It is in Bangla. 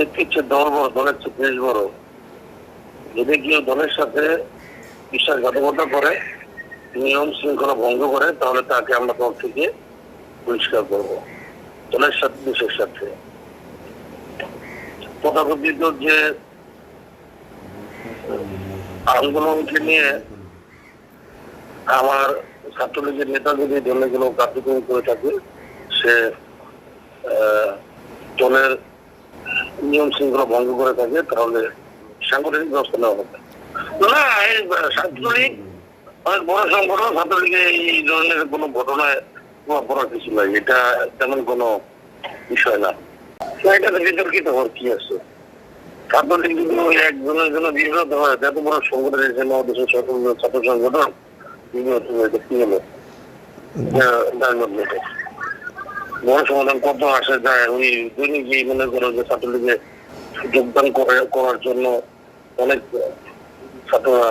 হচ্ছে দল বড় দলের চেয়ে বড় যদি কেউ দলের সাথে বিশ্বাসঘাতকতা করে, নিয়ম শৃঙ্খলা ভঙ্গ করে, তাহলে তাকে আমরা দল থেকে পরিষ্কার করব। দলের সাথে দেশের সাথে। তথাকথিত যে আন্দোলনকে নিয়ে আমার ছাত্রলীগের নেতা যদি দলে কোনো কার্যক্রম করে থাকে, সে দলের নিয়ম শৃঙ্খলা ভঙ্গ করে থাকে, তাহলে সাংগঠনিক ব্যবস্থা নেওয়া হবে। না, এই ছাত্রলীগ অনেক বড় সংগঠন ছাত্রলীগে এই ধরনের কোনো ঘটনায় পড়ার কিছু নাই। এটা তেমন কোনো বিষয় না। তো বিতর্কিত হওয়ার কি আছে? ছাত্রলীগ যদি একজনের জন্য বিরোধ হয়, এত বড় সংগঠন হিসেবে আমাদের ছাত্র সংগঠন এটা কি হলো? এটা। সমাধান কত আসে যায় ওই দৈনিক যে মনে করো যে ছাত্রলীগে যোগদান করে, করার জন্য অনেক ছাত্ররা?